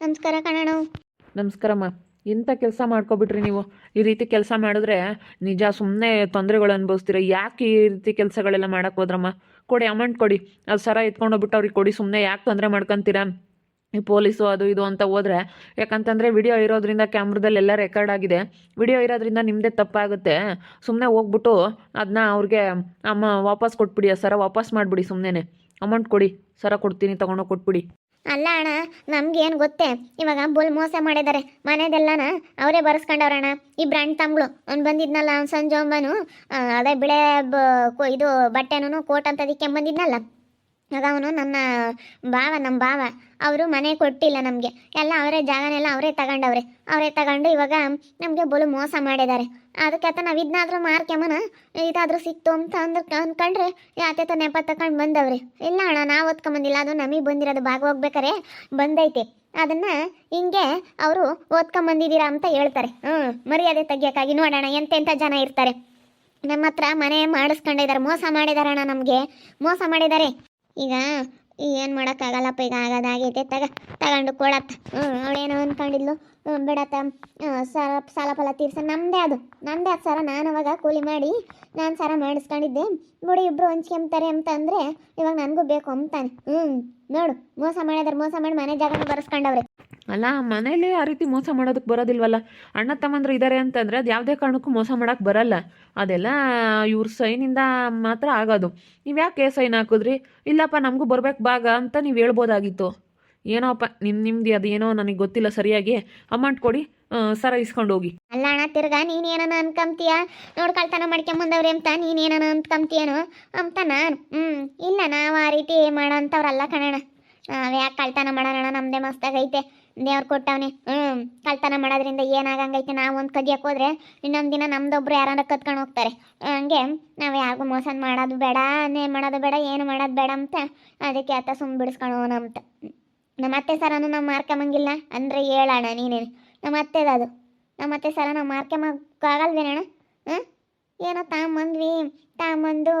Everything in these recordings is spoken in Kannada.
ನಮಸ್ಕಾರ ಕಣಣ್ಣ. ನಮಸ್ಕಾರಮ್ಮ ಇಂಥ ಕೆಲಸ ಮಾಡ್ಕೊಬಿಟ್ರಿ ನೀವು. ಈ ರೀತಿ ಕೆಲಸ ಮಾಡಿದ್ರೆ ನಿಜ ಸುಮ್ಮನೆ ತೊಂದರೆಗಳು ಅನುಭವಿಸ್ತೀರ. ಯಾಕೆ ಈ ರೀತಿ ಕೆಲಸಗಳೆಲ್ಲ ಮಾಡಕ್ಕೆ ಹೋದ್ರಮ್ಮ? ಕೊಡಿ ಅಮೌಂಟ್ ಕೊಡಿ. ಅದು ಸರ ಎತ್ಕೊಂಡೋಗ್ಬಿಟ್ಟು ಅವ್ರಿಗೆ ಕೊಡಿ. ಸುಮ್ಮನೆ ಯಾಕೆ ತೊಂದರೆ ಮಾಡ್ಕೊತೀರಾ? ಈ ಪೊಲೀಸು ಅದು ಇದು ಅಂತ ಹೋದ್ರೆ, ಯಾಕಂತಂದರೆ ವಿಡಿಯೋ ಇರೋದ್ರಿಂದ ಕ್ಯಾಮ್ರದಲ್ಲಿ ಎಲ್ಲ ರೆಕಾರ್ಡ್ ಆಗಿದೆ. ವಿಡಿಯೋ ಇರೋದ್ರಿಂದ ನಿಮ್ಮದೇ ತಪ್ಪಾಗುತ್ತೆ. ಸುಮ್ಮನೆ ಹೋಗ್ಬಿಟ್ಟು ಅದನ್ನ ಅವ್ರಿಗೆ ಅಮ್ಮ ವಾಪಸ್ ಕೊಟ್ಬಿಡಿ, ಆ ಸರ ವಾಪಸ್ ಮಾಡಿಬಿಡಿ ಸುಮ್ಮನೆ ಅಮೌಂಟ್ ಕೊಡಿ. ಸರ ಕೊಡ್ತೀನಿ, ತೊಗೊಂಡೋಗಿ ಕೊಟ್ಬಿಡಿ. ಅಲ್ಲ ಅಣ್ಣ ನಮ್ಗೇನು ಗೊತ್ತೇ? ಇವಾಗ ಬುಲ್ ಮೋಸ ಮಾಡಿದ್ದಾರೆ ಮನೆದೆಲ್ಲನ ಅವರೇ ಬರ್ಸ್ಕೊಂಡವ್ರಣ್ಣ ಇಬ್ಬರು ಅಣ್ಣ ತಮ್ಗಳು ಅವ್ನು ಬಂದಿದ್ನಲ್ಲ, ಅವ್ನು ಸಂಜೆ ಒಮ್ಮನು ಅದೇ ಬಿಳೆ ಇದು ಬಟ್ಟೆನೂ ಕೋಟ್ ಅಂತದಕ್ಕೆ ಬಂದಿದ್ನಲ್ಲ. ಆಗ ಅವನು ನನ್ನ ಭಾವ ನಮ್ಮ ಭಾವ. ಅವರು ಮನೆ ಕೊಟ್ಟಿಲ್ಲ ನಮಗೆ. ಎಲ್ಲ ಅವರೇ ಜಾಗನೆಲ್ಲ ಅವರೇ ತಗೊಂಡವ್ರೆ. ಅವರೇ ತಗೊಂಡು ಇವಾಗ ನಮಗೆ ಬಲು ಮೋಸ ಮಾಡಿದ್ದಾರೆ ಅದಕ್ಕೆ ನಾವು ಇದನ್ನಾದ್ರೂ ಮಾರ್ಕೆಮನ ಇದಾದ್ರೂ ಸಿಕ್ತು ಅಂತ ಅಂದ್ರೆ ಅಂದ್ಕೊಂಡ್ರೆ ಯಾತೆ ನೆಪ ತಗೊಂಡು ಬಂದವ್ರಿ. ಇಲ್ಲ ಅಣ್ಣ, ನಾವು ಓದ್ಕೊಂಬಂದಿಲ್ಲ, ಅದು ನಮಗೆ ಬಂದಿರೋದು ಭಾಗ ಹೋಗ್ಬೇಕಾರೆ ಬಂದೈತೆ. ಅದನ್ನ ಹಿಂಗೆ ಅವರು ಓದ್ಕೊಂಬಂದಿದ್ದೀರಾ ಅಂತ ಹೇಳ್ತಾರೆ. ಹ್ಞೂ ಮರ್ಯಾದೆ ತೆಗಿಯೋಕ್ಕಾಗಿ ನೋಡೋಣ ಎಂತೆಂಥ ಜನ ಇರ್ತಾರೆ. ನಮ್ಮ ಹತ್ರ ಮನೆ ಮಾಡಿಸ್ಕೊಂಡಿದ್ದಾರೆ ಮೋಸ ಮಾಡಿದಾರಣ್ಣ ನಮಗೆ. ಮೋಸ ಮಾಡಿದ್ದಾರೆ ಈಗ ಏನು ಮಾಡೋಕ್ಕಾಗಲ್ಲಪ್ಪ ಈಗ ಆಗೋದಾಗೈತೆ, ತಗ, ತಗೊಂಡು ಕೊಡತ್ತ. ಹ್ಞೂ ಅವಳೇನೋ ಅಂದ್ಕೊಂಡಿದ್ಲು ಬಿಡತ್ತ. ಸಾಲ ಸಾಲ ಫಲ ತೀರ್ಸ. ನಮ್ಮದೇ ಅದು. ನಮ್ಮದೇ ಅದು ಸರ ನಾನು ಅವಾಗ ಕೂಲಿ ಮಾಡಿ, ನಾನು ಸರ ಮಾಡಿಸ್ಕೊಂಡಿದ್ದೆ. ಬಿಡಿ ಇಬ್ಬರು ಹಂಚ್ಕೊಂತಾರೆ ಅಂತ ಅಂದರೆ, ಇವಾಗ ನನಗೂ ಬೇಕು ಅಂತಾನೆ. ಹ್ಞೂ ನೋಡು. ಮೋಸ ಮಾಡಿದಾರೆ ಮೋಸ ಮಾಡಿ ಮನೆ ಜಾಗನ ಬರೆಸ್ಕೊಂಡವ್ರೆ. ಅಲ್ಲ, ಮನೇಲಿ ಆ ರೀತಿ ಮೋಸ ಮಾಡೋದಕ್ಕೆ ಬರೋದಿಲ್ವಲ್ಲ? ಅಣ್ಣ ತಮ್ಮಂದ್ರೆ ಇದ್ದಾರೆ ಅಂತಂದರೆ ಅದು ಯಾವುದೇ ಕಾರಣಕ್ಕೂ ಮೋಸ ಮಾಡೋಕ್ಕೆ ಬರಲ್ಲ. ಅದೆಲ್ಲ ಇವ್ರ ಸೈನಿಂದ ಮಾತ್ರ ಆಗೋದು. ನೀವು ಯಾಕೆ ಸೈನ್ ಹಾಕಿದ್ರಿ? ಇಲ್ಲಪ್ಪ, ನಮಗೂ ಬರ್ಬೇಕು ಭಾಗ ಅಂತ ನೀವು ಹೇಳ್ಬೋದಾಗಿತ್ತು. ಏನೋಪ್ಪ ನಿಮ್ಮ ನಿಮ್ದು ಏನೋ ನನಗೆ ಗೊತ್ತಿಲ್ಲ ಸರಿಯಾಗಿ. ಅಮೌಂಟ್ ಕೊಡಿ ಸರ ಇಸ್ಕೊಂಡು ಹೋಗಿ. ಅಲ್ಲ ಅಣ್ಣ, ತಿರ್ಗಾ ನೀನೇನ ಅನ್ಕೊಂತೀಯ ನೋಡ್ ಕಳ್ತನ ಮಾಡ್ಕೊಂಬಂದವ್ರಿ ಅಂತ ನೀನೇನ ಅನ್ಕೊಂತೀಯನೋ ಅಂತ ನಾನು ಹ್ಞೂ ಇಲ್ಲ, ನಾವು ಆ ರೀತಿ ಮಾಡೋಂಥವ್ರಲ್ಲ ಕಣಣ್ಣ. ನಾವ್ ಯಾಕೆ ಕಳ್ತನ ಮಾಡೋಣ ನಮ್ಮದೇ ಮಸ್ತಾಗೈತೆ. ದೇವ್ರು ಕೊಟ್ಟವನೇ. ಹ್ಞೂ ಕಳ್ತನ ಮಾಡೋದ್ರಿಂದ ಏನಾಗಂಗೈತೆ ನಾವು ಒಂದು ಕದಿಯಕ್ಕೆ ಹೋದ್ರೆ ಇನ್ನೊಂದು ದಿನ ನಮ್ದೊಬ್ರು ಯಾರಾದ್ರು ಕತ್ಕೊಂಡು ಹೋಗ್ತಾರೆ. ಹಂಗೆ ನಾವು ಯಾರಿಗೂ ಮೋಸ ಮಾಡೋದು ಬೇಡ ಏನು ಮಾಡೋದು ಬೇಡ, ಏನು ಮಾಡೋದು ಬೇಡ ಅಂತ ಅದಕ್ಕೆ ಆತ ಸುಮ್ಮ ಹೋಗೋಣ ಅಂತ. ನಮ್ಮ ಅತ್ತೆ ಸರನು ನಾವು ಮಾರ್ಕೊಂಬಂಗಿಲ್ಲ, ಅಂದರೆ ಹೇಳೋಣ ನೀನೇನು. ನಮ್ಮ ಅತ್ತೆದು ಅದು. ನಮ್ಮ ಅತ್ತೆ ಸರ ನಾವು ಮಾರ್ಕೊಂಬಕ್ಕಾಗಲ್ವೇನಣ್ಣ ಹಾಂ ಏನೋ ತಾಂಬಂದ್ವಿ ತಾಂಬಂದು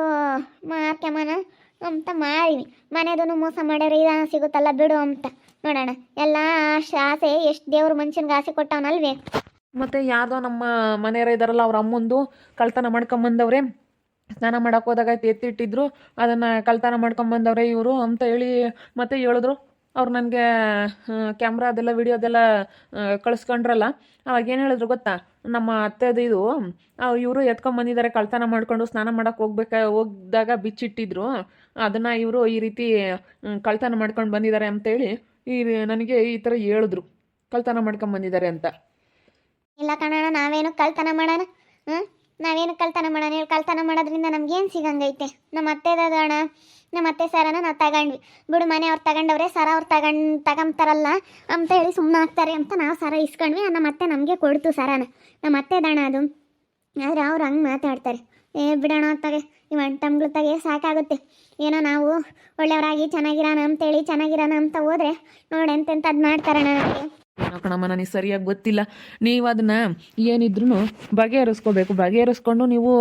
ಮಾರ್ಕೊಂಬನ ಅಂತ ಮಾರಿವಿ. ಮನೆದೂ ಮೋಸ ಮಾಡೋರು ಇದು ಸಿಗುತ್ತಲ್ಲ ಬಿಡು ಅಂತ. ನೋಡೋಣ. ಎಲ್ಲ ಆಸೆ, ಎಷ್ಟು ದೇವ್ರ ಮನುಷ್ಯನ್ಗೆ ಆಸೆ ಕೊಟ್ಟವನಲ್ವೇ? ಮತ್ತು ಯಾರ್ದೋ ನಮ್ಮ ಮನೆಯವ್ರು ಇದ್ದಾರಲ್ಲ ಅವ್ರ ಅಮ್ಮಂದು ಕಳ್ತನ ಮಾಡ್ಕೊಂಬಂದವ್ರೆ. ಸ್ನಾನ ಮಾಡೋಕೆ ಹೋದಾಗ ಎತ್ತಿಟ್ಟಿದ್ರು. ಅದನ್ನು ಕಳ್ತನ ಮಾಡ್ಕೊಂಬಂದವ್ರೆ ಇವರು ಅಂತ ಹೇಳಿ ಮತ್ತೆ ಹೇಳಿದ್ರು. ಅವ್ರು ನನಗೆ ಕ್ಯಾಮ್ರಾ ಅದೆಲ್ಲ ವಿಡಿಯೋದೆಲ್ಲ ಕಳಿಸ್ಕೊಂಡ್ರಲ್ಲ. ಅವಾಗ ಏನು ಹೇಳಿದ್ರು ಗೊತ್ತಾ? ನಮ್ಮ ಅತ್ತೆದು ಇದು ಇವರು ಎತ್ಕೊಂಬಂದಿದ್ದಾರೆ, ಕಳ್ತನ ಮಾಡ್ಕೊಂಡು ಸ್ನಾನ ಮಾಡಕ್ಕೆ ಹೋಗ್ಬೇಕ, ಹೋಗ್ದಾಗ ಬಿಚ್ಚಿಟ್ಟಿದ್ರು. ಅದನ್ನು ಇವರು ಈ ರೀತಿ ಕಳ್ತನ ಮಾಡ್ಕೊಂಡು ಬಂದಿದ್ದಾರೆ ಅಂತೇಳಿ ಈ ನನಗೆ ಈ ಥರ ಹೇಳಿದ್ರು. ಕಳ್ತನ ಮಾಡ್ಕೊಂಬಂದಿದ್ದಾರೆ ಅಂತ. ಇಲ್ಲ ಕಣಣ್ಣ, ನಾವೇನು ಕಳ್ತನ ಮಾಡೋಣ? ಹ್ಞೂ ನಾವೇನು ಕಳ್ತನ ಮಾಡೋಣ? ಹೇಳಿ ಕಳ್ತನ ಮಾಡೋದ್ರಿಂದ ನಮ್ಗೇನು ಸಿಗಂಗೈತೆ? ನಮ್ಮ ಅತ್ತೆ ಅಣ್ಣ. ನಮ್ಮ ಅತ್ತೆ ಸರನ ನಾವು ತಗೊಂಡ್ವಿ. ಬಿಡು ಮನೆ ಅವ್ರು ತಗೊಂಡವ್ರೆ, ಸರ ಅವ್ರು ತಗೊಂಡ್ ತಗೊಂತಾರಲ್ಲ ಅಂತ ಹೇಳಿ ಸುಮ್ಮನೆ ಆಗ್ತಾರೆ ಅಂತ ನಾವು ಸರ ಇಸ್ಕೊಂಡ್ವಿ. ನಮ್ಮ ಅತ್ತೆ ನಮಗೆ ಕೊಡ್ತು ಸರನ. ನಮ್ಮ ಅತ್ತೆದಣ ಅದು. ಆದರೆ ಅವ್ರು ಹಂಗೆ ಮಾತಾಡ್ತಾರೆ. ಏ, ಬಿಡೋಣ ತಗೆ ಇವ್ ತಮ್ಗಳ ತಗೆ ಸಾಕಾಗುತ್ತೆ. ಏನೋ ನಾವು ಒಳ್ಳೆಯವರಾಗಿ ಚೆನ್ನಾಗಿರೋಣ ಅಂತೇಳಿ ಚೆನ್ನಾಗಿರೋಣ ಅಂತ ಹೋದ್ರೆ ನೋಡಿ ಎಂತೆಂಥದ್ದು ಮಾಡ್ತಾರಣ್ಣ ನನಗೆ ಕಣಮ್ಮ, ನನಗೆ ಸರಿಯಾಗಿ ಗೊತ್ತಿಲ್ಲ. ನೀವು ಅದನ್ನ ಏನಿದ್ರು ಬಗೆಹರಿಸ್ಕೋಬೇಕು. ಬಗೆಹರಿಸ್ಕೊಂಡು ನೀವು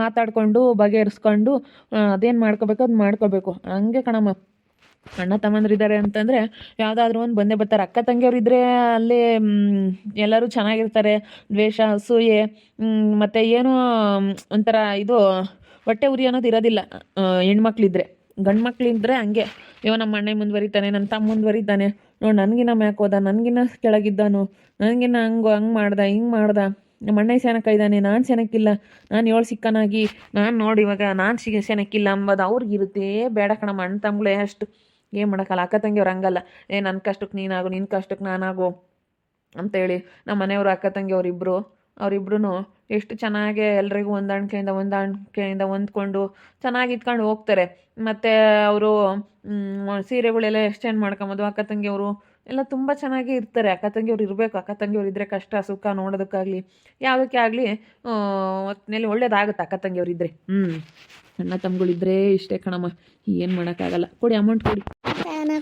ಮಾತಾಡ್ಕೊಂಡು ಬಗೆಹರಿಸ್ಕೊಂಡು ಅದೇನು ಮಾಡ್ಕೋಬೇಕು ಅದು ಮಾಡ್ಕೋಬೇಕು. ಹಂಗೆ ಕಣಮ್ಮ. ಅಣ್ಣ ತಮ್ಮಂದ್ರಿದ್ದಾರೆ ಅಂತಂದರೆ ಯಾವುದಾದ್ರೂ ಒಂದು ಬಂದೇ ಬರ್ತಾರೆ. ಅಕ್ಕ ತಂಗಿಯವ್ರು ಇದ್ದರೆ ಅಲ್ಲಿ ಎಲ್ಲರೂ ಚೆನ್ನಾಗಿರ್ತಾರೆ. ದ್ವೇಷ, ಅಸೂಯೆ ಮತ್ತೆ ಏನೋ ಒಂಥರ ಇದು ಹೊಟ್ಟೆ ಉರಿ ಅನ್ನೋದು ಇರೋದಿಲ್ಲ. ಹೆಣ್ಮಕ್ಳಿದ್ರೆ. ಗಂಡು ಮಕ್ಳಿದ್ರೆ ಹಂಗೆ. ಇವ ನಮ್ಮ ಅಣ್ಣ ಮುಂದುವರಿತಾನೆ ನನ್ನ ತಮ್ಮ ಮುಂದುವರಿತಾನೆ. ನೋಡಿ ನನಗಿನ ಮ್ಯಾಕ್ ಹೋದ, ನನಗಿನ್ನ ಕೆಳಗಿದ್ದಾನು. ನನಗಿನ ಹಂಗೆ ಹಂಗೆ ಮಾಡ್ದೆ, ಹಿಂಗೆ ಮಾಡ್ದೆ. ನಮ್ಮ ಅಣ್ಣ ಇದ್ದಾನೆ, ನಾನು ಸೆನಕ್ಕಿಲ್ಲ ನಾನು ಏಳು ಸಿಕ್ಕನಾಗಿ ನಾನು ನೋಡಿ ಇವಾಗ, ನಾನು ಸಿಗ ಸೆನಕ್ಕಿಲ್ಲ ಅಂಬೋದು ಅವ್ರಿಗಿರುತ್ತೆ ಬೇಡ ಕಣಮ್ಮ, ಅಣ್ಣ ತಮ್ಮಗಳೇ ಅಷ್ಟು. ಏನು ಮಾಡೋಕ್ಕಲ್ಲ, ಅಕ್ಕ ತಂಗಿಯವ್ರು ಹಂಗಲ್ಲ. ಏ ನನ್ನ ಕಷ್ಟಕ್ಕೆ ನೀನಾಗು ನಿನ್ನ ಕಷ್ಟಕ್ಕೆ ನಾನಾಗು ಅಂತೇಳಿ ನಮ್ಮ ಮನೆಯವರು, ಅಕ್ಕ ತಂಗಿಯವ್ರು ಇಬ್ಬರು ಅವರಿಬ್ರು ಎಷ್ಟು ಚೆನ್ನಾಗಿ ಎಲ್ರಿಗೂ ಹೊಂದಾಣಿಕೆಯಿಂದ ಹೊಂದಾಣಿಕೆಯಿಂದ ಹೊಂದ್ಕೊಂಡು ಚೆನ್ನಾಗಿ ಇದ್ಕೊಂಡು ಹೋಗ್ತಾರೆ. ಮತ್ತು ಅವರು ಸೀರೆಗಳೆಲ್ಲ ಎಕ್ಸ್ಚೇಂಜ್ ಮಾಡ್ಕೊಂಬೋದು ಅಕ್ಕ ತಂಗಿಯವರು ಎಲ್ಲ ತುಂಬ ಚೆನ್ನಾಗಿ ಇರ್ತಾರೆ. ಅಕ್ಕ ತಂಗಿಯವ್ರು ಇರಬೇಕು. ಅಕ್ಕ ತಂಗಿಯವ್ರು ಇದ್ದರೆ ಕಷ್ಟ, ಸುಖ ನೋಡೋದಕ್ಕಾಗಲಿ, ಯಾವುದಕ್ಕೆ ಆಗಲಿ ಒತ್ತಿನಲ್ಲಿ ಒಳ್ಳೇದಾಗುತ್ತೆ ಅಕ್ಕ ತಂಗಿಯವ್ರು ಇದ್ದರೆ ಹ್ಞೂ ಅಣ್ಣ ತಮ್ಮಗಳಿದ್ರೆ ಇಷ್ಟೇ ಕಣಮ್ಮ. ಏನು ಮಾಡೋಕ್ಕಾಗಲ್ಲ. ಕೊಡಿ ಅಮೌಂಟ್ ಕೊಡಿ.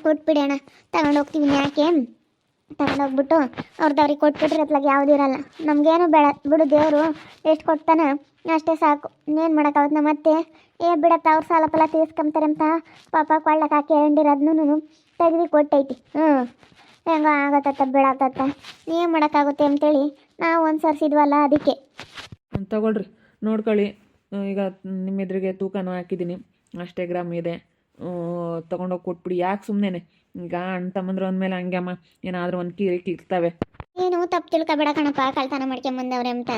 ಕೊಟ್ಬಿಡಿ ಅಣ್ಣ. ತಗೊಂಡು ಹೋಗ್ತೀವಿ ಯಾಕೆ? ತಗೊಂಡೋಗ್ಬಿಟ್ಟು ದಾರಿ ಕೊಟ್ಬಿಟ್ರೆ ಅತ್ಲಾಗ ಯಾವ್ದು ಇರಲ್ಲ. ನಮಗೇನು ಬೇಡ. ಬಿಡು ದೇವರು ಎಷ್ಟು ಕೊಡ್ತಾನೆ. ಅಷ್ಟೇ ಸಾಕು. ಇನ್ನೇನು ಮಾಡೋಕ್ಕಾಗುತ್ತೆ ನಮ್ಮ ಅತ್ತೆ ಏ ಬಿಡತ್ತ ಅವ್ರ ಸಾಲ ಫಲ ತೀರ್ಸ್ಕೊಂತಾರೆ ಅಂತ ಪಾಪ ಕೊಳ್ಳಕ್ಕೆ ಹಾಕಿ ಹೇಳಿರೋದನ್ನು ತೆಗ್ದು ಕೊಟ್ಟೈತಿ. ಹ್ಞೂ ಹೆಂಗೋ ಆಗತ್ತತ್ತ ಬಿಡತ್ತ ಏನು ಮಾಡೋಕ್ಕಾಗುತ್ತೆ ಅಂತೇಳಿ ನಾವು ಒಂದು ಸರ್ಸಿದ್ವಲ್ಲ ಅದಕ್ಕೆ. ತಗೊಳ್ರಿ. ನೋಡ್ಕೊಳ್ಳಿ. ಈಗ ನಿಮ್ಮ ಎದುರಿಗೆ ತೂಕನೂ ಹಾಕಿದ್ದೀನಿ. ಅಷ್ಟೇ ಗ್ರಾಮ್ ಇದೆ. ತಗೊಂಡೋಗಿ ಕೊಟ್ಬಿಡಿ. ಯಾಕೆ ಸುಮ್ಮನೆ ಈಗ ಅಣ್ಣ ತಮ್ಮಂದ್ರು ಅಂದಮೇಲೆ ಹಂಗೆ ಅಮ್ಮ ಏನಾದರೂ ಒಂದು ಕೀರಿ ಇರ್ತವೆ. ಏನು ತಪ್ಪು ತಿಳ್ಕೊಬೇಡ ಕಣಪ್ಪ ಕಳ್ತನ ಮಾಡ್ಕೊಂಬಂದವ್ರೆ ಅಂತ.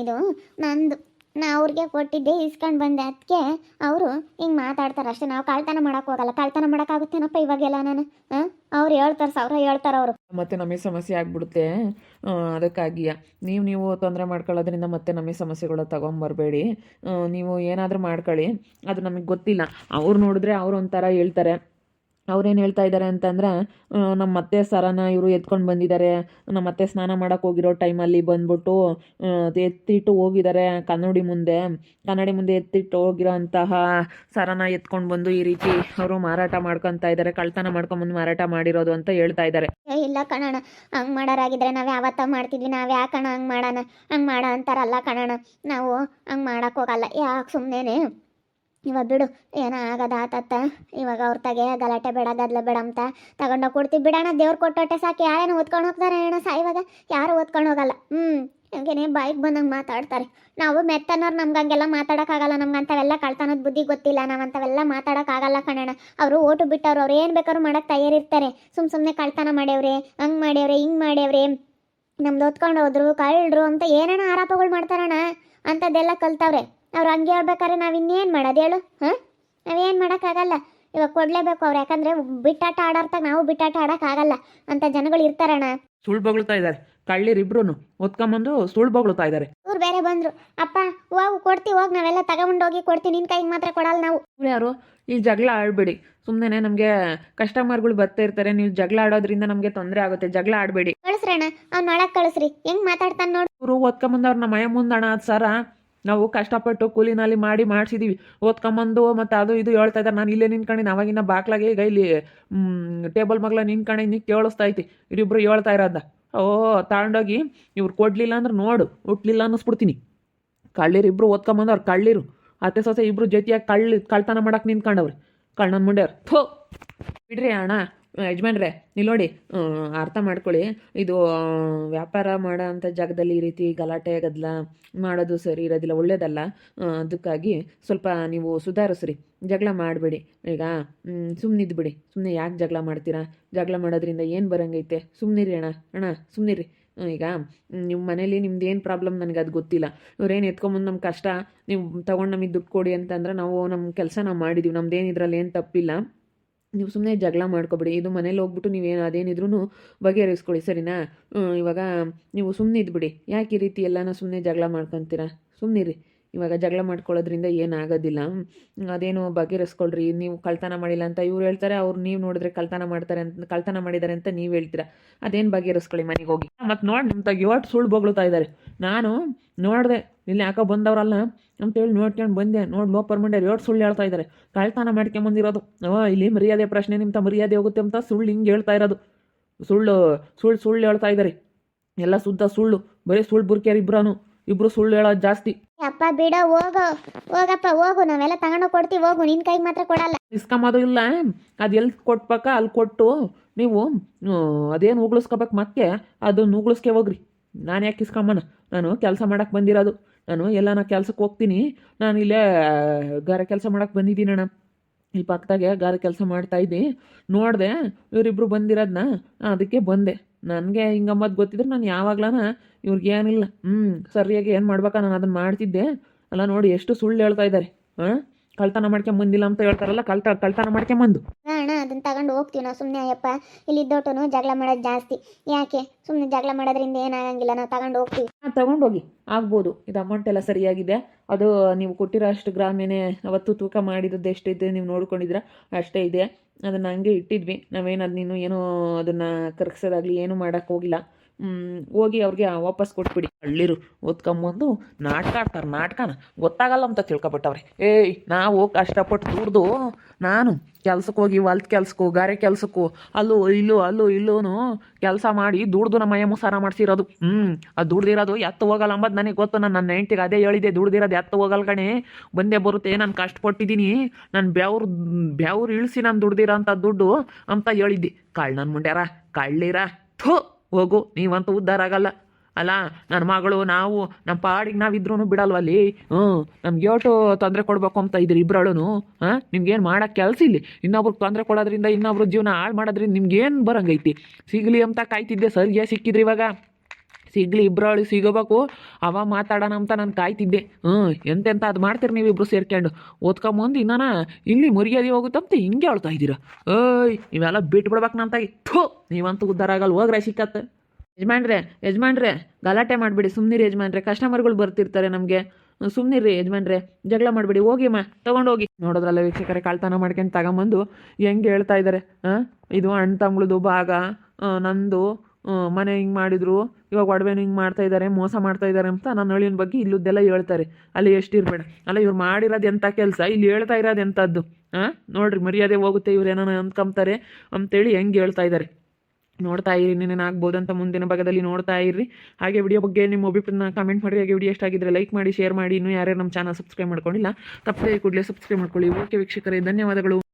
ಇದು ನಂದು ನಾ ಅವ್ರಿಗೆ ಕೊಟ್ಟಿದ್ದೆ ಇಸ್ಕೊಂಡು ಬಂದೆ. ಅದಕ್ಕೆ ಅವರು ಹಿಂಗೆ ಮಾತಾಡ್ತಾರೆ ಅಷ್ಟೇ. ನಾವು ಕಳ್ತನ ಮಾಡಕ್ಕೆ ಹೋಗಲ್ಲ. ಕಳ್ತನ ಮಾಡೋಕ್ಕಾಗುತ್ತೇನಪ್ಪ ಇವಾಗೆಲ್ಲ ನಾನು? ಹಾಂ? ಅವ್ರು ಹೇಳ್ತಾರೆ ಸಾವಿರ ಹೇಳ್ತಾರೆ ಅವರು. ಮತ್ತೆ ನಮಗೆ ಸಮಸ್ಯೆ ಆಗ್ಬಿಡುತ್ತೆ. ಅದಕ್ಕಾಗಿಯ ನೀವು ನೀವು ತೊಂದರೆ ಮಾಡ್ಕೊಳ್ಳೋದ್ರಿಂದ ಮತ್ತೆ ನಮಗೆ ಸಮಸ್ಯೆಗಳು ತಗೊಂಬರ್ಬೇಡಿ. ನೀವು ಏನಾದರೂ ಮಾಡ್ಕೊಳ್ಳಿ. ಅದು ನಮಗೆ ಗೊತ್ತಿಲ್ಲ. ಅವ್ರು ನೋಡಿದ್ರೆ ಅವ್ರು ಒಂಥರ ಹೇಳ್ತಾರೆ. ಅವ್ರೇನು ಹೇಳ್ತಾ ಇದ್ದಾರೆ ಅಂತಂದ್ರೆ ನಮ್ಮ ಅತ್ತೆ ಸರನ ಇವರು ಎತ್ಕೊಂಡು ಬಂದಿದ್ದಾರೆ ನಮ್ಮ ಅತ್ತೆ ಸ್ನಾನ ಮಾಡೋಕೆ ಹೋಗಿರೋ ಟೈಮಲ್ಲಿ ಬಂದ್ಬಿಟ್ಟು ಎತ್ತಿಟ್ಟು ಹೋಗಿದ್ದಾರೆ ಕನ್ನಡಿ ಮುಂದೆ. ಕನ್ನಡಿ ಮುಂದೆ ಎತ್ತಿಟ್ಟು ಹೋಗಿರೋ ಅಂತಹ ಸರನ ಎತ್ಕೊಂಡು ಬಂದು ಈ ರೀತಿ ಅವರು ಮಾರಾಟ ಮಾಡ್ಕೊತಾ ಇದ್ದಾರೆ ಕಳ್ತನ ಮಾಡ್ಕೊಂಬಂದು ಮಾರಾಟ ಮಾಡಿರೋದು ಅಂತ ಹೇಳ್ತಾ ಇದ್ದಾರೆ ಇಲ್ಲ ಕಣಣ ಹಂಗೆ ಮಾಡೋರಾಗಿದ್ರೆ ನಾವು ಯಾವತ್ತ ಮಾಡ್ತಿದ್ವಿ. ನಾವು ಯಾಕಣ ಹಂಗೆ ಮಾಡೋಣ? ಹಂಗೆ ಮಾಡೋ ಅಂತಾರಲ್ಲ ಕಣಣ ನಾವು ಹಂಗೆ ಮಾಡೋಕ್ಕೋಗಲ್ಲ ಯಾಕೆ ಸುಮ್ಮನೆ ಇವಾಗ ಬಿಡು. ಏನೋ ಆಗದ ಆತತ್ತ. ಇವಾಗ ಅವ್ರ ತಗೆ ಗಲಾಟೆ ಬೇಡ, ಗದ್ಲ ಬೇಡ ಅಂತ ತಗೊಂಡೋಗಿ ಕೊಡ್ತೀವಿ. ಬಿಡೋಣ ದೇವ್ರು ಕೊಟ್ಟೊಟ್ಟೆ ಸಾಕು. ಯಾರೇನು ಓದ್ಕೊಂಡು ಹೋಗ್ತಾರೆ ಅಣ್ಣ ಸಾಯುವಾಗ ಯಾರು ಓದ್ಕೊಂಡು ಹೋಗಲ್ಲ. ಹ್ಞೂ ಹಂಗೇನೆ ಬಾಯಿಗೆ ಬಂದಂಗೆ ಮಾತಾಡ್ತಾರೆ. ನಾವು ಮೆತ್ತನವ್ರು ನಮ್ಗೆ ಹಂಗೆಲ್ಲ ಮಾತಾಡೋಕ್ಕಾಗಲ್ಲ ನಮ್ಗೆ ಅಂಥವೆಲ್ಲ ಕಳ್ತನದ ಬುದ್ಧಿ ಗೊತ್ತಿಲ್ಲ. ನಾವು ಅಂಥವೆಲ್ಲ ಮಾತಾಡೋಕ್ಕಾಗಲ್ಲ ಕಣಣ್ಣ. ಅವರು ಓಟು ಬಿಟ್ಟವ್ರು. ಅವ್ರು ಏನು ಬೇಕಾದ್ರೂ ಮಾಡೋಕ್ಕೆ ತಯಾರಿರ್ತಾರೆ. ಸುಮ್ಮ ಸುಮ್ಮನೆ ಕಳ್ತನ ಮಾಡ್ಯವ್ರೆ, ಹಂಗೆ ಮಾಡ್ಯವ್ರೆ, ಹಿಂಗೆ ಮಾಡ್ಯವ್ರೆ. ನಮ್ದು ಓದ್ಕೊಂಡು ಹೋದ್ರು ಕಳ್ಳರು ಅಂತ ಏನೇನೋ ಆರೋಪಗಳು ಮಾಡ್ತಾರಣ್ಣ? ಅಂಥದ್ದೆಲ್ಲ ಕಲ್ತವ್ರೆ. ಅವ್ರು ಹಂಗೆ ಹೇಳ್ಬೇಕಾದ್ರೆ ನಾವು ಇನ್ನೇನು ಮಾಡೋದು ಹೇಳು ಹಾಂ ನಾವೇನು ಮಾಡೋಕ್ಕಾಗಲ್ಲ. ಇವಾಗ ಕೊಡಲೇಬೇಕು ಅವ್ರು ಯಾಕಂದರೆ ಬಿಟ್ಟಾಟ ಆಡೋರ್ತಾಗ ನಾವು ಬಿಟ್ಟಾಟ ಆಡೋಕ್ಕಾಗಲ್ಲ ಅಂತ ಜನಗಳು ಇರ್ತಾರಣ್ಣ ಸುಳ್ಳು ಬೊಗಳ್ತಾ ಇದ್ದಾರೆ ಕಳ್ಳಿರಿಬ್ರು ಒತ್ಕೊಂಬಂದು ಸುಳ್ಳು ಬೊಗಳ್ತಾ ಇದ್ದಾರೆ ಇವ್ರು ಬೇರೆ ಬಂದರು. ಅಪ್ಪ ಹೋಗು ಕೊಡ್ತೀವಿ ಹೋಗಿ ನಾವೆಲ್ಲ ತಗೊಂಡೋಗಿ ಕೊಡ್ತೀವಿ ನಿನ್ನ ಕೈಗೆ ಮಾತ್ರ ಕೊಡಲ್ಲ ನಾವು. ಇವ್ರು ಯಾರು? ಈ ಜಗಳ ಆಡಬೇಡಿ. ಸುಮ್ಮನೆ ನಮಗೆ ಕಸ್ಟಮರ್ಗಳು ಬರ್ತಾ ಇರ್ತಾರೆ. ನೀವು ಜಗಳ ಆಡೋದ್ರಿಂದ ನಮಗೆ ತೊಂದರೆ ಆಗುತ್ತೆ. ಜಗಳ ಆಡಬೇಡಿ. ಕಳಿಸ್ರಣ್ಣ ಅವ್ನು ಒಳಗೆ ಕಳಿಸ್ರಿ. ಹೆಂಗೆ ಮಾತಾಡ್ತಾನೆ ನೋಡಿ. ಇವರು ಓದ್ಕೊಂಬಂದವ್ರು ನಮ್ಮ ಮಯ ಮುಂದಣ ಸರ. ನಾವು ಕಷ್ಟಪಟ್ಟು ಕೂಲಿನಲ್ಲಿ ಮಾಡಿ ಮಾಡಿಸಿದೀವಿ. ಓದ್ಕೊಂಬಂದು ಮತ್ತು ಅದು ಇದು ಹೇಳ್ತಾ ಇದ್ದಾರೆ. ನಾನು ಇಲ್ಲೇ ನಿಂತ್ಕೊಂಡು. ಅವಾಗಿನ ಬಾಕ್ಲಾಗೆ ಈಗ ಇಲ್ಲಿ ಟೇಬಲ್ ಮಗ್ಲ ನಿಂತ್ಕೊಂಡು. ನೀ ಕೇಳಿಸ್ತಾ ಐತಿ. ಇವರಿಬ್ರು ಹೇಳ್ತಾ ಇರೋದ ಓ ತಗೊಂಡೋಗಿ ಇವ್ರು ಕೊಡಲಿಲ್ಲ ಅಂದ್ರೆ ನೋಡು, ಹುಟ್ಲಿಲ್ಲ ಅನ್ನಿಸ್ಬಿಡ್ತೀನಿ. ಕಳ್ಳೀರಿಬ್ರು ಓದ್ಕೊಂಬಂದು ಅವ್ರು ಕಳ್ಳೀರು. ಅತ್ತೆ ಸೊಸೆ ಇಬ್ರು ಜೊತೆಯಾಗಿ ಕಳ್ಳಿ, ಕಳ್ತನ ಮಾಡಕ್ಕೆ ನಿಂತ್ಕೊಂಡವ್ರಿ. ಕಳ್ಳನ ಮುಂಡೆಯವ್ರು ಥೋ. ಬಿಡ್ರಿ ಅಣ್ಣ. ಯಜಮಾನ್ರೆ ಇಲ್ಲಿ ನೋಡಿ ಅರ್ಥ ಮಾಡ್ಕೊಳ್ಳಿ. ಇದು ವ್ಯಾಪಾರ ಮಾಡೋ ಅಂಥ ಜಾಗದಲ್ಲಿ ಈ ರೀತಿ ಗಲಾಟೆ ಗದ್ದಲ ಮಾಡೋದು ಸರಿ ಇರೋದಿಲ್ಲ, ಒಳ್ಳೇದಲ್ಲ. ಅದಕ್ಕಾಗಿ ಸ್ವಲ್ಪ ನೀವು ಸುಧಾರಿಸ್ರಿ. ಜಗಳ ಮಾಡಬೇಡಿ. ಈಗ ಸುಮ್ಮನಿದ್ದು ಬಿಡಿ ಸುಮ್ಮನೆ ಯಾಕೆ ಜಗಳ ಮಾಡ್ತೀರಾ? ಜಗಳ ಮಾಡೋದ್ರಿಂದ ಏನು ಬರಂಗೈತೆ? ಸುಮ್ಮನಿರಿ ಅಣ್ಣ. ಅಣ್ಣ ಸುಮ್ಮನಿರಿ ಈಗ ನಿಮ್ಮ ಮನೇಲಿ ನಿಮ್ದು ಏನು ಪ್ರಾಬ್ಲಮ್ ನನಗೆ ಅದು ಗೊತ್ತಿಲ್ಲ. ಇವ್ರೇನು ಎತ್ಕೊಂಬಂದು ನಮ್ಮ ಕಷ್ಟ, ನೀವು ತೊಗೊಂಡು ನಮಗೆ ದುಡ್ಡು ಕೊಡಿ ಅಂತಂದ್ರೆ ನಾವು ನಮ್ಮ ಕೆಲಸ ನಾವು ಮಾಡಿದ್ದೀವಿ ನಮ್ದೇನು ಇದರಲ್ಲಿ ಏನು ತಪ್ಪಿಲ್ಲ. ನೀವು ಸುಮ್ಮನೆ ಜಗಳ ಮಾಡ್ಕೊಬಿಡಿ. ಇದು ಮನೇಲಿ ಹೋಗ್ಬಿಟ್ಟು ನೀವೇನು ಅದೇನಿದ್ರೂ ಬಗೆಹರಿಸ್ಕೊಳ್ಳಿ, ಸರಿನಾ? ಇವಾಗ ನೀವು ಸುಮ್ಮನೆ ಇದ್ಬಿಡಿ. ಯಾಕೆ ಈ ರೀತಿ ಎಲ್ಲನ ಸುಮ್ಮನೆ ಜಗಳ ಮಾಡ್ಕೊತೀರಾ? ಸುಮ್ಮನಿರಿ ಇವಾಗ ಜಗಳ ಮಾಡ್ಕೊಳ್ಳೋದ್ರಿಂದ ಏನಾಗೋದಿಲ್ಲ. ಅದೇನು ಬಗೆಹರಿಸ್ಕೊಳ್ರಿ. ನೀವು ಕಳ್ತನ ಮಾಡಿಲ್ಲ ಅಂತ ಇವ್ರು ಹೇಳ್ತಾರೆ, ಅವ್ರು ನೀವು ನೋಡಿದ್ರೆ ಕಳ್ತನ ಮಾಡ್ತಾರೆ ಅಂತ, ಕಳ್ತನ ಮಾಡಿದ್ದಾರೆ ಅಂತ ನೀವು ಹೇಳ್ತೀರಾ? ಅದೇನು ಬಗೆಹರಿಸ್ಕೊಳ್ಳಿ ಮನೆಗೆ ಹೋಗಿ. ಮತ್ತು ನೋಡಿ ನಿಮ್ಮ ತಗ ಇವತ್ತು ಸುಳ್ಳು ಬೊಗಳ್ತಾ ಇದ್ದಾರೆ ನಾನು ನೋಡಿದೆ ಇಲ್ಲಿ ಯಾಕೋ ಬಂದವರಲ್ಲ ಅಂತೇಳಿ ನೋಡ್ಕೊಂಡು ಬಂದೆ. ನೋಡಿ ಲೋ ಮಂಡ್ಯ ಎರಡು ಸುಳ್ಳು ಹೇಳ್ತಾ ಇದ್ದಾರೆ ಕಳ್ತನ ಮಾಡ್ಕೊಂಬಂದಿರೋದು ಓ ಇಲ್ಲಿ ಮರ್ಯಾದೆ ಪ್ರಶ್ನೆ ನಿಮ್ಮ ಮರ್ಯಾದೆ ಹೋಗುತ್ತೆ ಅಂತ ಸುಳ್ಳು ಹಿಂಗೆ ಹೇಳ್ತಾ ಇರೋದು. ಸುಳ್ಳು ಸುಳ್ಳು ಸುಳ್ಳು ಹೇಳ್ತಾ ಇದ್ದಾರೆ ಎಲ್ಲ ಸುದ್ದ ಸುಳ್ಳು. ಬರೀ ಸುಳ್ಳು ಬುರ್ಕ್ಯಾರ ಇಬ್ರಾನು. ಇಬ್ರು ಸುಳ್ಳು ಹೇಳೋದು ಜಾಸ್ತಿ. ಅಪ್ಪ ಬಿಡ ಹೋಗು. ಹೋಗಪ್ಪ ಹೋಗು. ನಾವೆಲ್ಲ ತಗೊಂಡು ಕೊಡ್ತೀವಿ ಹೋಗು. ನಿನ್ನ ಕೈಗೆ ಮಾತ್ರ ಕೊಡಲ್ಲ. ಇಸ್ಕೊಂಬೋದು ಇಲ್ಲ. ಅದು ಎಲ್ಲಿ ಕೊಟ್ಬೇಕ ಅಲ್ಲಿ ಕೊಟ್ಟು ನೀವು ಅದೇನು ಉಗುಳಿಸ್ಕೋಬೇಕು ಮತ್ತೆ ಅದನ್ನು ಉಗುಳಿಸ್ಕೆ ಹೋಗ್ರಿ. ನಾನು ಯಾಕೆ ಇಸ್ಕೊಂಬನ ನಾನು ಕೆಲಸ ಮಾಡಕ್ಕೆ ಬಂದಿರೋದು. ನಾನು, ಎಲ್ಲ, ನಾ ಕೆಲ್ಸಕ್ಕೆ ಹೋಗ್ತೀನಿ. ನಾನು ಇಲ್ಲೇ ಗಾರೆ ಕೆಲಸ ಮಾಡಕ್ಕೆ ಬಂದಿದ್ದೀನಿ, ಅಣ್ಣ. ಇಲ್ಲಿ ಪಕ್ಕದಾಗೆ ಗಾರೆ ಕೆಲಸ ಮಾಡ್ತಾ ಇದ್ದೆ. ನೋಡಿದೆ ಇವರಿಬ್ಬರು ಬಂದಿರೋದನ್ನ ಅದಕ್ಕೆ ಬಂದೆ. ನನಗೆ ಹಿಂಗಮ್ಮದು ಗೊತ್ತಿದ್ರೆ ನಾನು ಯಾವಾಗ್ಲಾನ ಇವ್ರಿಗೆ ಏನಿಲ್ಲ. ಹ್ಞೂ ಸರಿಯಾಗಿ ಏನು ಮಾಡ್ಬೇಕಾ ನಾನು ಅದನ್ನು ಮಾಡ್ತಿದ್ದೆ. ಅಲ್ಲ, ನೋಡಿ, ಎಷ್ಟು ಸುಳ್ಳು ಹೇಳ್ತಾ ಇದ್ದಾರೆ ಹಾಂ? ಕಳ್ತನ ಮಾಡ್ಕೊಂಬಂದಿಲ್ಲ ಅಂತ ಹೇಳ್ತಾರಲ್ಲ ಕಳ್ತ ಕಳ್ತನ ಮಾಡ್ಕೊಂಬಂದು ಅಣ್ಣ ಅದನ್ನ ತಗೊಂಡು ಹೋಗ್ತೀವಿ ನಾವು ಸುಮ್ಮನೆ ಅಯ್ಯಪ್ಪ. ಇಲ್ಲಿ ಇದ್ದೋಟನು ಜಗಳ ಮಾಡೋದು ಜಾಸ್ತಿ. ಯಾಕೆ? ಸುಮ್ಮನೆ ಜಗಳ ಮಾಡೋದ್ರಿಂದ ಏನಾಗಂಗಿಲ್ಲ ನಾವು ತಗೊಂಡು ಹೋಗ್ತೀವಿ. ಹಾಂ ತಗೊಂಡೋಗಿ ಆಗ್ಬೋದು. ಇದು ಅಮೌಂಟ್ ಎಲ್ಲ ಸರಿಯಾಗಿದೆ. ಅದು ನೀವು ಕೊಟ್ಟಿರೋ ಅಷ್ಟು ಗ್ರಾಮೇನೆ ಅವತ್ತು ತೂಕ ಮಾಡಿದ್ದು ಎಷ್ಟಿದೆ ನೀವು ನೋಡ್ಕೊಂಡಿದ್ರ ಅಷ್ಟೇ ಇದೆ. ಅದನ್ನು ಹಂಗೆ ಇಟ್ಟಿದ್ವಿ. ನಾವೇನು ಅದು ನೀನು ಏನೂ ಅದನ್ನು ಕರಗಿಸೋದಾಗಲಿ ಏನೂ ಮಾಡೋಕ್ಕೆ ಹೋಗಿಲ್ಲ. ಮ್, ಹೋಗಿ ಅವ್ರಿಗೆ ವಾಪಸ್ ಕೊಟ್ಬಿಡಿ. ಹಳ್ಳಿರು ಓದ್ಕೊಂಬಂದು ನಾಟಕ ಆಡ್ತಾರೆ, ನಾಟಕನ. ಗೊತ್ತಾಗಲ್ಲ ಅಂತ ತಿಳ್ಕೊಬಿಟ್ಟವ್ರೆ. ಏಯ್, ನಾವು ಕಷ್ಟಪಟ್ಟು ದುಡ್ದು ನಾನು ಕೆಲ್ಸಕ್ಕೆ ಹೋಗಿ, ಹೊಲ್ದ ಕೆಲ್ಸಕ್ಕೂ ಗಾರೆ ಕೆಲ್ಸಕ್ಕೂ ಅಲ್ಲೂ ಇಲ್ಲೂ ಅಲ್ಲೂ ಇಲ್ಲೂ ಕೆಲಸ ಮಾಡಿ ದುಡ್ದು ನಮ್ಮ ಮಯ ಮುಸಾರ ಮಾಡಿಸಿರೋದು. ಹ್ಞೂ ಅದು ದುಡ್ದಿರೋದು ಎತ್ತು ಹೋಗಲ್ಲ ಅಂಬದು ನನಗೆ ಗೊತ್ತು. ನಾನು ನನ್ನ ಹೆಂಡ್ತಿಗೆ ಅದೇ ಹೇಳಿದೆ ದುಡ್ದಿರೋದು ಎತ್ತು ಹೋಗಲ್ಲ ಕಣೆ. ಬಂದೇ ಬರುತ್ತೆ, ನಾನು ಕಷ್ಟಪಟ್ಟಿದ್ದೀನಿ. ನಾನು ಬೆವ್ರು ಬೆವ್ರು ಇಳಿಸಿ ನಾನು ದುಡ್ದಿರೋಂಥ ದುಡ್ಡು ಅಂತ ಹೇಳಿದ್ದೆ. ಕಾಳು ನನ್ನ ಮುಂಡ್ಯಾರ ಕಳ್ಳಿರ. ಥೋ. ಹೋಗು, ನೀವಂತೂ ಉದ್ಧಾರ ಆಗಲ್ಲ. ಅಲ್ಲ ನನ್ನ ಮಗಳು, ನಾವು ನಮ್ಮ ಪಾಡಿಗೆ ನಾವಿದ್ರೂ ಬಿಡಲ್ವಲ್ಲಿ ಹ್ಞೂ, ನಮ್ಗೆ ಯೋಟು ತೊಂದರೆ ಕೊಡ್ಬೇಕು ಅಂತ ಇದ್ರಿ ಇಬ್ಬರಳು ಹಾಂ, ನಿಮ್ಗೇನು ಮಾಡೋಕ್ಕೆ ಕೆಲಸ ಇಲ್ಲಿ? ಇನ್ನೊಬ್ರಿಗೆ ತೊಂದರೆ ಕೊಡೋದ್ರಿಂದ ಇನ್ನೊಬ್ರ ಜೀವನ ಹಾಳು ಮಾಡೋದ್ರಿಂದ ನಿಮ್ಗೇನು ಬರಂಗೈತಿ? ಸಿಗಲಿ ಅಂತ ಕಾಯ್ತಿದ್ದೆ, ಸರಿಗೆ ಸಿಕ್ಕಿದ್ರಿ ಇವಾಗ. ಸಿಗ್ಲಿ ಇಬ್ಬರಳು ಸಿಗಬೇಕು. ಅವ ಮಾತಾಡೋಣ ಅಂತ ನಾನು ಕಾಯ್ತಿದ್ದೆ. ಹ್ಞೂ ಎಂತೆಂತ ಅದು ಮಾಡ್ತೀರಿ ನೀವಿಬ್ರು ಸೇರ್ಕೊಂಡು ಓದ್ಕೊಂಬಂದು ಇನ್ನನ ಇಲ್ಲಿ ಮರ್ಯಾದೆ ಹೋಗುತ್ತಂತ ಹಿಂಗೆ ಹೇಳ್ತಾ ಇದ್ದೀರಾ. ಏಯ್ ಇವೆಲ್ಲ ಬಿಟ್ಟು ಬಿಡ್ಬೇಕು ನಂತ ಥೋ, ನೀವಂತೂ ಉದ್ಧಾರ ಆಗಲ್ಲ. ಹೋಗ್ರೆ ಸಿಕ್ಕತ್ತ. ಯಜಮಾನ್ರೆ ಯಜಮಾನ್ರೆ, ಗಲಾಟೆ ಮಾಡಿಬಿಡಿ. ಸುಮ್ಮನಿರಿ ಯಜಮಾನ್ರೆ ಕಸ್ಟಮರ್ಗಳು ಬರ್ತಿರ್ತಾರೆ ನಮಗೆ. ಸುಮ್ಮನಿರಿ ಯಜಮಾನ್ರೆ, ಜಗಳ ಮಾಡಿಬಿಡಿ. ಹೋಗಿ ಮಾ, ತೊಗೊಂಡೋಗಿ. ನೋಡೋದ್ರಲ್ಲ ವೀಕ್ಷಕರೇ, ಕಳ್ತನ ಮಾಡ್ಕೊಂಡು ತಗೊಂಬಂದು ಹೆಂಗೆ ಹೇಳ್ತಾ ಇದ್ದಾರೆ ಹಾಂ ಇದು ಅಣ್ಣ ತಮ್ಮಳದು ಭಾಗ. ನಂದು. ಮನೆ ಹಿಂಗೆ ಮಾಡಿದ್ರು, ಇವಾಗ ಒಡವೆನ ಹಿಂಗೆ ಮಾಡ್ತಾ ಇದ್ದಾರೆ ಮೋಸ ಮಾಡ್ತಾ ಇದ್ದಾರೆ ಅಂತ ನನ್ನ ಹಳ್ಳಿನ ಬಗ್ಗೆ ಇಲ್ಲದ್ದೆಲ್ಲ ಹೇಳ್ತಾರೆ. ಅಲ್ಲಿ ಇರಬೇಡ ಅಲ್ಲ, ಇವ್ರು ಮಾಡಿರೋದು ಎಂಥ ಕೆಲಸ? ಇಲ್ಲಿ ಹೇಳ್ತಾ ಇರೋದು ಎಂಥದ್ದು ಹಾಂ ನೋಡ್ರಿ, ಮರ್ಯಾದೆ ಹೋಗುತ್ತೆ, ಇವ್ರು ಏನೋ ಅಂದ್ಕೊಂತಾರೆ ಅಂತೇಳಿ ಹೆಂಗೆ ಹೇಳ್ತಾ ಇದ್ದಾರೆ ನೋಡ್ತಾ ಇರಿ ನೀನೇನು ಆಗ್ಬೋದು ಅಂತ ಮುಂದಿನ ಭಾಗದಲ್ಲಿ ನೋಡ್ತಾ ಇರಿ ಹಾಗೆ ವಿಡಿಯೋ ಬಗ್ಗೆ ನಿಮ್ಮ ಅಭಿಪ್ರಾಯನ ಕಮೆಂಟ್ ಮಾಡಿ ಹಾಗೆ ವಿಡಿಯೋ ಎಷ್ಟಾಗಿದ್ರೆ ಲೈಕ್ ಮಾಡಿ ಶೇರ್ ಮಾಡಿ. ಇನ್ನೂ ಯಾರ್ಯಾರು ನಮ್ಮ ಚಾನಲ್ ಸಬ್ಸ್ಕ್ರೈಬ್ ಮಾಡ್ಕೊಂಡಿಲ್ಲ, ತಪ್ಪದೆ ಕೂಡಲೇ ಸಬ್ಸ್ಕ್ರೈಬ್ ಮಾಡ್ಕೊಳ್ಳಿ. ಓಕೆ, ವೀಕ್ಷಕರೇ, ಧನ್ಯವಾದಗಳು.